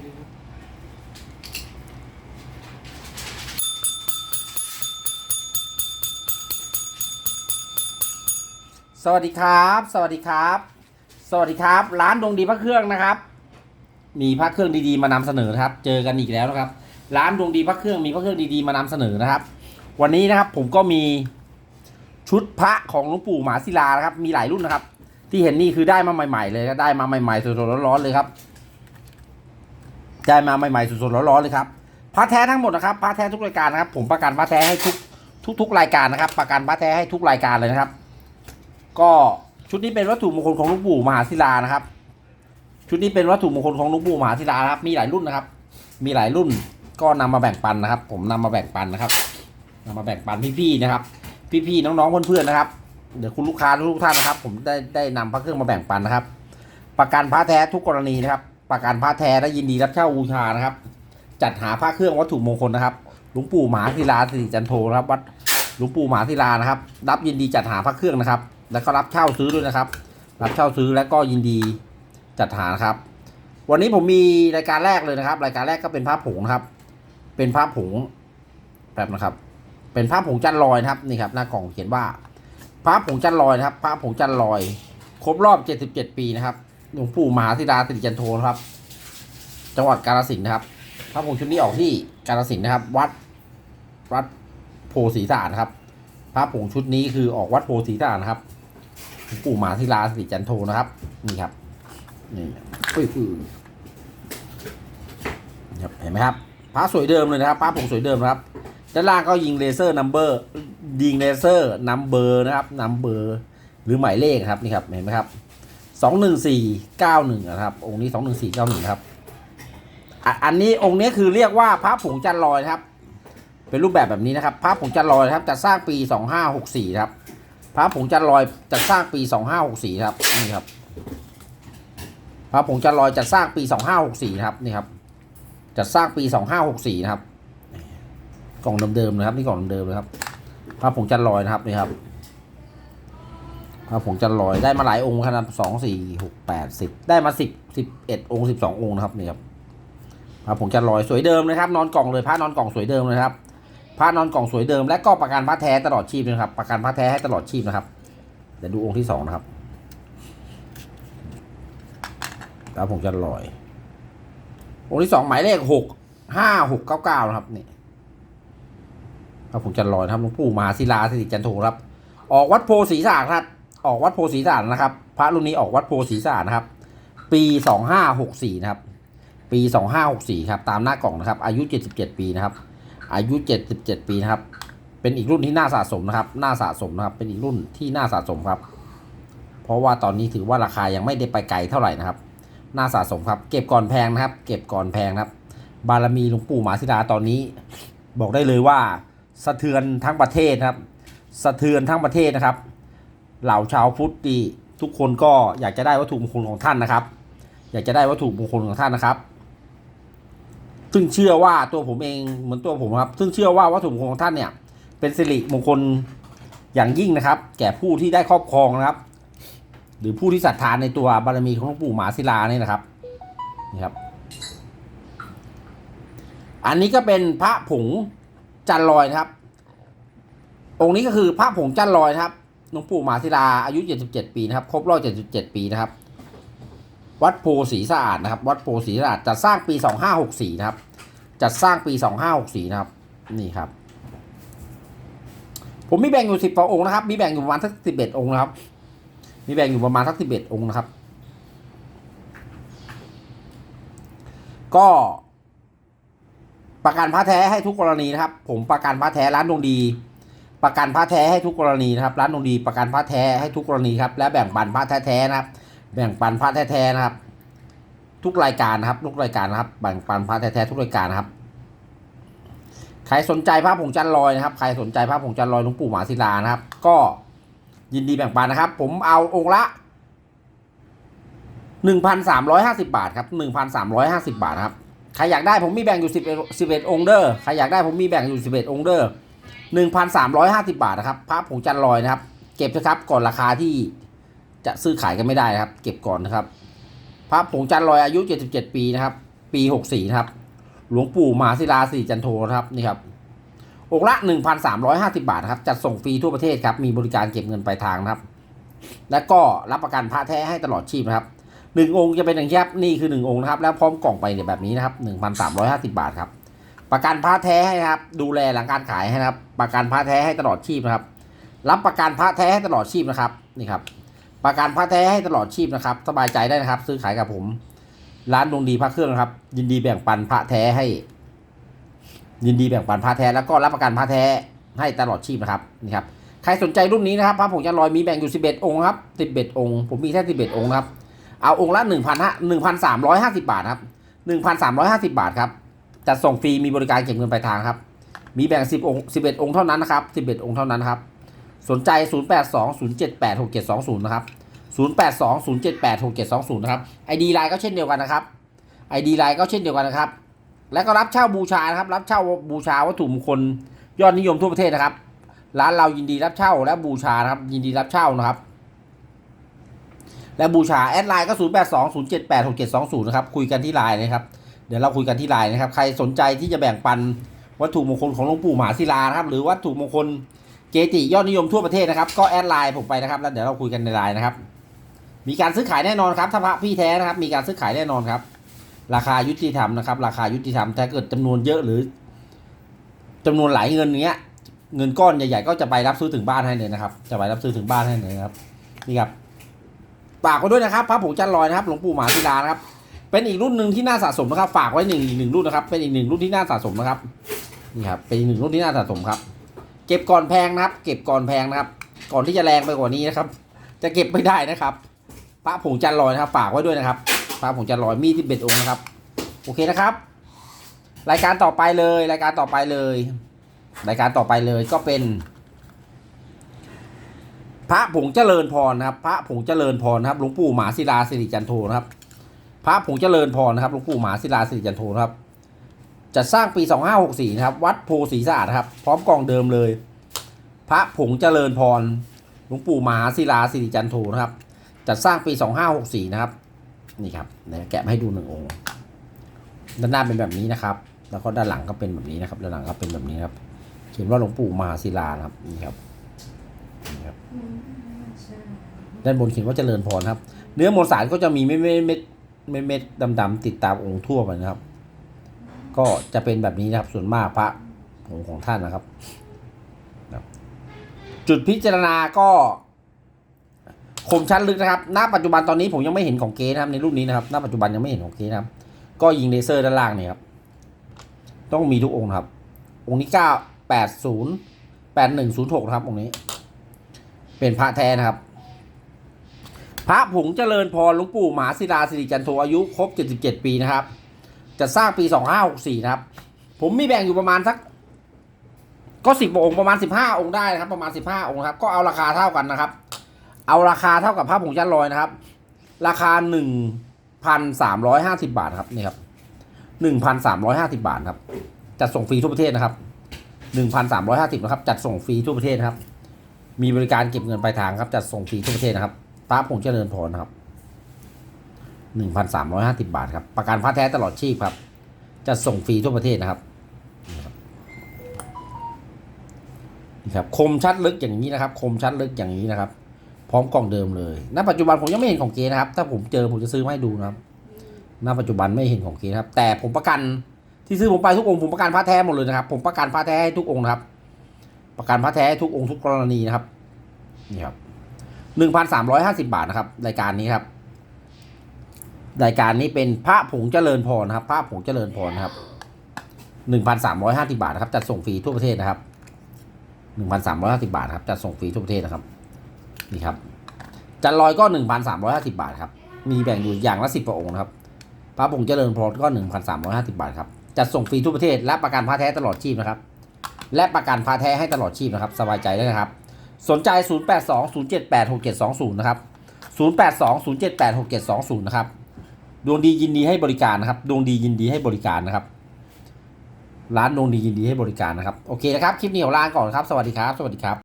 สวัสดีครับ สวัสดีครับ สวัสดีครับ ร้านดวงดีพระเครื่องนะครับ มีพระเครื่องดีๆมานำเสนอครับ เจอกันอีกแล้วนะครับ ร้านดวงดีพระเครื่องมีพระเครื่องดีๆมานำเสนอนะครับ วันนี้นะครับผมก็มีชุดพระของหลวงปู่หมาศิลานะครับ มีหลายรุ่นนะครับ ที่เห็นนี่คือได้มาใหม่ ๆ เลยได้มาใหม่ๆสดๆร้อนๆเลยครับ ได้มาใหม่ๆสดๆร้อนๆเลยครับพระแท้ทั้งหมดนะครับพระแท้ทุกรายการนะครับ ผมประกันพระแท้ให้ทุกทุกๆรายการนะครับ ประกันพระแท้ให้ทุกรายการเลยนะครับ ก็ชุดนี้เป็นวัตถุมงคลของหลวงปู่มหาศิลานะครับ ชุดนี้เป็นวัตถุมงคลของหลวงปู่มหาศิลานะครับ มีหลายรุ่นนะครับ มีหลายรุ่นก็นำมาแบ่งปันนะครับ ผมนำมาแบ่งปันนะครับนำมาแบ่งปันพี่ๆนะครับ พี่ๆน้องๆเพื่อนๆนะครับ เดี๋ยวคุณลูกค้าทุกท่านนะครับ ผมได้ได้นำพระเครื่องมาแบ่งปันนะครับ ประกันพระแท้ทุกกรณีนะครับ ประกันพระแท้และยินดีรับเช่าบูชานะครับ จัดหาพระเครื่องวัตถุมงคลนะครับหลวงปู่หมาศิลาสิริจันโทนะครับวัดหลวงปู่หมาศิลานะครับ รับยินดีจัดหาพระเครื่องนะครับ แล้วก็รับเช่าซื้อด้วยนะครับ รับเช่าซื้อแล้วก็ยินดีจัดหาครับ วันนี้ผมมีรายการแรกเลยนะครับ รายการแรกก็เป็นพระผงนะครับ เป็นพระผงแบบนะครับ เป็นพระผงจันลอยนะครับนี่ครับ หน้ากล่องเขียนว่าพระผงจันลอยนะครับพระผงจันลอย ครบรอบ 77 ปีนะครับ หลวงปู่มหาศิลาสิริจันโทนะครับ จังหวัดกาฬสินธุ์นะครับพระผงชุดนี้ออกที่กาฬสินธุ์นะครับ วัดวัดโพสีสานครับพระผงชุดนี้คือออกวัดโพสีสานนะครับหลวงปู่มหาศิลาสิริจันโทนะครับนี่ครับนี่อุ้ยอุ้ยครับเห็นไหมครับพระสวยเดิมเลยนะครับพระผงสวยเดิมนะครับด้านล่างก็ยิงเลเซอร์นัมเบอร์ยิงเลเซอร์นัมเบอร์นะครับนัมเบอร์หรือหมายเลขครับนี่ครับเห็นไหมครับ สองหนึ่งสี่เก้าหนึ่งนะครับ องค์นี้สองหนึ่งสี่เก้าหนึ่งครับ อันนี้องค์นี้คือเรียกว่าพระผงจันลอยครับ เป็นรูปแบบแบบนี้นะครับ พระผงจันลอยครับจะสร้างปีสองห้าหกสี่ครับ พระผงจันลอยจะสร้างปีสองห้าหกสี่ครับนี่ครับ พระผงจันลอยจะสร้างปีสองห้าหกสี่ครับนี่ครับจะสร้างปีสองห้าหกสี่นะครับ กล่องเดิมๆนะครับนี่กล่องเดิมๆนะครับพระผงจันลอยนะครับนี่ครับ พระผงจันลอยได้มาหลายองค์ขนาดสองสี่หกแปดสิบได้มาสิบสิบเอ็ดองค์สิบสององค์นะครับนี่ครับพระผงจันลอยสวยเดิมนะครับ นอนกล่องเลยพระนอนกล่องสวยเดิมเลยครับพระนอนกล่องสวยเดิม และก็ประกันพระแท้ตลอดชีพนะครับ ประกันพระแท้ให้ตลอดชีพนะครับเดี๋ยวดูองค์ที่สองนะครับพระผงจันลอย องค์ที่สองหมายเลขหกห้าหกเก้าเก้านะครับนี่พระผงจันลอยนะครับหลวงปู่มหาศิลาสิริจันโทครับ ออกวัดโพสีสานครับ ออกวัดโพสีสานนะครับ พระรุ่นนี้ออกวัดโพสีสานนะครับ ปีสองห้าหกสี่นะครับ ปีสองห้าหกสี่ครับ ตามหน้ากล่องนะครับ อายุเจ็ดสิบเจ็ดปีนะครับ อายุเจ็ดสิบเจ็ดปีนะครับ เป็นอีกรุ่นที่น่าสะสมนะครับ น่าสะสมนะครับ เป็นอีกรุ่นที่น่าสะสมครับ เพราะว่าตอนนี้ถือว่าราคายังไม่ได้ไปไกลเท่าไหร่นะครับ น่าสะสมครับ เก็บก่อนแพงนะครับ เก็บก่อนแพงนะครับ บารมีหลวงปู่หมาศิลาตอนนี้ บอกได้เลยว่าสะเทือนทั้งประเทศครับ สะเทือนทั้งประเทศนะครับ เหล่าชาวพุทธดีทุกคนก็อยากจะได้วัตถุมงคลของท่านนะครับ อยากจะได้วัตถุมงคลของท่านนะครับ ซึ่งเชื่อว่าตัวผมเองเหมือนตัวผมครับ ซึ่งเชื่อว่าวัตถุมงคลของท่านเนี่ย เป็นสิริมงคลอย่างยิ่งนะครับ แก่ผู้ที่ได้ครอบครองนะครับ หรือผู้ที่ศรัทธาในตัวบารมีของหลวงปู่หมาศิลาเนี่ยนะครับนี่ครับ อันนี้ก็เป็นพระผงจันลอยนะครับ องค์นี้ก็คือพระผงจันลอยนะครับ หลวงปู่หมาศิลาอายุ 77 ปีนะครับ ครบรอบ77 ปีนะครับ วัดโพสีสะอาดนะครับ วัดโพสีสะอาดจัดสร้างปี 2564 นะครับ จัดสร้างปี 2564 นะครับ นี่ครับ ผมมีแบ่งอยู่ 10กว่าองค์นะครับ มีแบ่งอยู่ประมาณสัก 11 องค์นะครับ มีแบ่งอยู่ประมาณสัก 11 องค์นะครับ ก็ประกันพระแท้ให้ทุกกรณีนะครับ ผมประกันพระแท้ร้านดวงดี ประกันพระแท้ให้ทุกกรณีนะครับ ร้านดวงดีประกันพระแท้ให้ทุกกรณีครับ และแบ่งปันพระแท้ๆนะครับ แบ่งปันพระแท้ๆนะครับ ทุกรายการนะครับ ทุกรายการนะครับ แบ่งปันพระแท้ๆทุกรายการนะครับ ใครสนใจพระผงจันลอยนะครับ ใครสนใจพระผงจันลอยหลวงปู่หมาศิลานะครับ ก็ยินดีแบ่งปันนะครับ ผมเอาองค์ละหนึ่งพันสามร้อยห้าสิบาทครับหนึ่งพันสามร้อยห้าสิบาทครับ ใครอยากได้ผมมีแบ่งอยู่สิบเอ็ดสิบเอ็ดองค์เด้อใครอยากได้ผมมีแบ่งอยู่สิบเอ็ดองค์เดอร้ อยห้าสิบาทนะครับพระผงจันลอยนะครับ เก็บนะครับก่อนราคาที่จะซื้อขายกันไม่ได้นะครับ เก็บก่อนนะครับพระผงจันลอยอายุเจ็ดสิบเจ็ดปีนะครับ ปีหกสี่นะครับ หลวงปู่มหาศิลาสิริจันโทนะครับนี่ครับองค์ละหนึ่งพันสามร้อยห้าสิบาทนะครับจัดส่งฟรีทั่วประเทศครับ มีบริการเก็บเงินปลายทางนะครับ และก็รับประกันพระแท้ให้ตลอดชีพนะครับหนึ่งองค์จะเป็นอย่างนี้ครับนี่คือหนึ่งองค์นะครับ แล้วพร้อมกล่องไปเนี่ยแบบนี้นะครับหนึ่งพันสามร้อยห้าสิบาทครับ ประกันพระแท้ให้นะครับ ดูแลหลังการขายให้นะครับ ประกันพระแท้ให้ตลอดชีพนะครับ รับประกันพระแท้ให้ตลอดชีพนะครับนี่ครับ ประกันพระแท้ให้ตลอดชีพนะครับ สบายใจได้นะครับ ซื้อขายกับผม ร้านดวงดีพระเครื่องครับ ยินดีแบ่งปันพระแท้ให้ ยินดีแบ่งปันพระแท้แล้วก็รับประกันพระแท้ให้ตลอดชีพนะครับนี่ครับใครสนใจรุ่นนี้นะครับพระผงจันลอยมีแบ่งอยู่ 11 องค์ครับ11 องค์ ผมมีแค่11 องค์ครับเอาองค์ละ1 0 0 1,350 บาทครับ1,350 บาทครับ จัดส่งฟรีมีบริการเก็บเงินปลายทางครับ มีแบ่ง 10 องค์ 11 องค์เท่านั้นนะครับ 11 องค์เท่านั้นครับ สนใจ 0820786720 นะครับ 0820786720 นะครับ ID ไลน์ก็เช่นเดียวกันนะครับ ID ไลน์ก็เช่นเดียวกันนะครับ และก็รับเช่าบูชานะครับ รับเช่าบูชาวัตถุมงคลยอดนิยมทั่วประเทศนะครับ ร้านเรายินดีรับเช่าและบูชานะครับ ยินดีรับเช่านะครับ และบูชาแอดไลน์ก็ 0 8 2 0 7 8 6 7 2 0 นะครับ คุยกันที่ไลน์นะครับ เดี๋ยวเราคุยกันที่ไลน์นะครับ ใครสนใจที่จะแบ่งปันวัตถุมงคลของหลวงปู่มหาศิลานะครับ หรือวัตถุมงคลเกจิยอดนิยมทั่วประเทศนะครับ ก็แอดไลน์ผมไปนะครับ แล้วเดี๋ยวเราคุยกันในไลน์นะครับ มีการซื้อขายแน่นอนครับ ถ้าพระพี่แท้นะครับ มีการซื้อขายแน่นอนครับ ราคายุติธรรมนะครับ ราคายุติธรรม ถ้าเกิดจำนวนเยอะหรือจำนวนหลายเงินเนี้ย เงินก้อนใหญ่ๆก็จะไปรับซื้อถึงบ้านให้เลยนะครับ จะไปรับซื้อถึงบ้านให้เลยนะครับ นี่ครับฝากไว้ด้วยนะครับพระผงจันลอยนะครับ หลวงปู่หมหาศิลานะครับ เป็นอีกรุ่นหนึ่งที่น่าสะสมนะครับฝากไว้หนึ่งอีกหนึ่งรุ่นนะครับ เป็นอีกหนึ่งรุ่นที่น่าสะสมนะครับนี่ครับเป็นอีกหนึ่งรุ่นที่น่าสะสมครับ เก็บก่อนแพงนะครับ เก็บก่อนแพงนะครับ ก่อนที่จะแรงไปกว่านี้นะครับ จะเก็บไม่ได้นะครับพระผงจันลอยนะครับ ฝากไว้ด้วยนะครับพระผงจันลอยมีที่เบ็ดองค์นะครับ โอเคนะครับ รายการต่อไปเลย รายการต่อไปเลย รายการต่อไปเลยก็เป็น พระผงเจริญพรนะครับ พระผงเจริญพรนะครับหลวงปู่หมาศิลาสิริจันโทนะครับ ระผงเจริญพรนะครับหลวงปู่หมาศิลาสิริจันโทนะครับจัดสร้างปี 2564 นะครับ วัดโพสีสะอาดนะครับ พร้อมกล่องเดิมเลย พระผงเจริญพรหลวงปู่มหาศิลาสิริจันโทนะครับ จัดสร้างปี 2564 นะครับ นี่ครับเดี๋ยวแกะมาให้ดูหนึ่งองค์ ด้านหน้าเป็นแบบนี้นะครับ แล้วก็ด้านหลังก็เป็นแบบนี้นะครับ ด้านหลังก็เป็นแบบนี้นะครับ เขียนว่าหลวงปู่มหาศิลานะครับ นี่ครับ นี่ครับ ด้านบนเขียนว่าเจริญพรครับ เนื้อมวลสารก็จะมีเม็ดเม็ดเม็ด เม็ดเม็ดดำๆติดตามองค์ทั่วไปนะครับ ก็จะเป็นแบบนี้นะครับส่วนมากพระของของท่านนะครับ จุดพิจารณาก็คมชัดลึกนะครับ ณ ปัจจุบันตอนนี้ผมยังไม่เห็นของเกนะครับในรูปนี้นะครับ ณ ปัจจุบันยังไม่เห็นของเกนะครับ ก็ยิงเลเซอร์ด้านล่างเนี่ยครับ ต้องมีทุกองค์ครับ องค์นี้เก้าแปดศูนย์แปดหนึ่งศูนย์หกครับองค์นี้ เป็นพระแท้นะครับ พระผงเจริญพรหลวงปู่หมาศิลาสิริจันโทอายุครบ 77 ปีนะครับ จะสร้างปี 2564 นะครับ ผมมีแบ่งอยู่ประมาณสัก ก็สิบองค์ประมาณ 15 องค์ได้นะครับ ประมาณ 15 องค์ครับ ก็เอาราคาเท่ากันนะครับ เอาราคาเท่ากับพระผงจันลอยนะครับ ราคา 1,350 บาทครับนี่ครับ 1,350 บาทครับจัดส่งฟรีทั่วประเทศนะครับ 1,350นะครับจัดส่งฟรีทั่วประเทศนะครับ มีบริการเก็บเงินปลายทางครับจัดส่งฟรีทั่วประเทศนะครับ พระผงเจริญพรครับ 1,350 บาทครับ ประกันพระแท้ตลอดชีพครับจัดส่งฟรีทั่วประเทศนะครับนี่ครับ คมชัดลึกอย่างนี้นะครับ คมชัดลึกอย่างนี้นะครับ พร้อมกล่องเดิมเลย ณ ปัจจุบันผมยังไม่เห็นของเกนะครับ ถ้าผมเจอผมจะซื้อมาให้ดูนะครับ ณ ปัจจุบันไม่เห็นของเกนะครับ แต่ผมประกันที่ซื้อผมไปทุกองค์ผมประกันพระแท้หมดเลยนะครับ ผมประกันพระแท้ให้ทุกองค์นะครับ ประกันพระแท้ทุกองค์ทุกกรณีนะครับ นี่ครับ หนึ่งพันสามร้อยห้าสิบาทนะครับ รายการนี้ครับ รายการนี้เป็นพระผงเจริญพรนะครับ พระผงเจริญพรนะครับหนึ่งพันสามร้อยห้าสิบาทนะครับจัดส่งฟรีทั่วประเทศนะครับหนึ่งพันสามร้อยห้าสิบาทครับจัดส่งฟรีทั่วประเทศนะครับ นี่ครับจันลอยก็หนึ่งพันสามร้อยห้าสิบาทครับ มีแบ่งอยู่อย่างละสิบพระองค์นะครับ พระผงเจริญพรก็หนึ่งพันสามร้อยห้าสิบาทครับจัดส่งฟรีทั่วประเทศและประกันพระแท้ตลอดชีพนะครับ และประกันพระแท้ให้ตลอดชีพนะครับ สบายใจได้นะครับ สนใจ 0820786720 นะครับ 0820786720 นะครับ ดวงดียินดีให้บริการนะครับ ดวงดียินดีให้บริการนะครับ ร้านดวงดียินดีให้บริการนะครับ โอเคนะครับ คลิปนี้ของลาก่อนครับ สวัสดีครับ สวัสดีครับ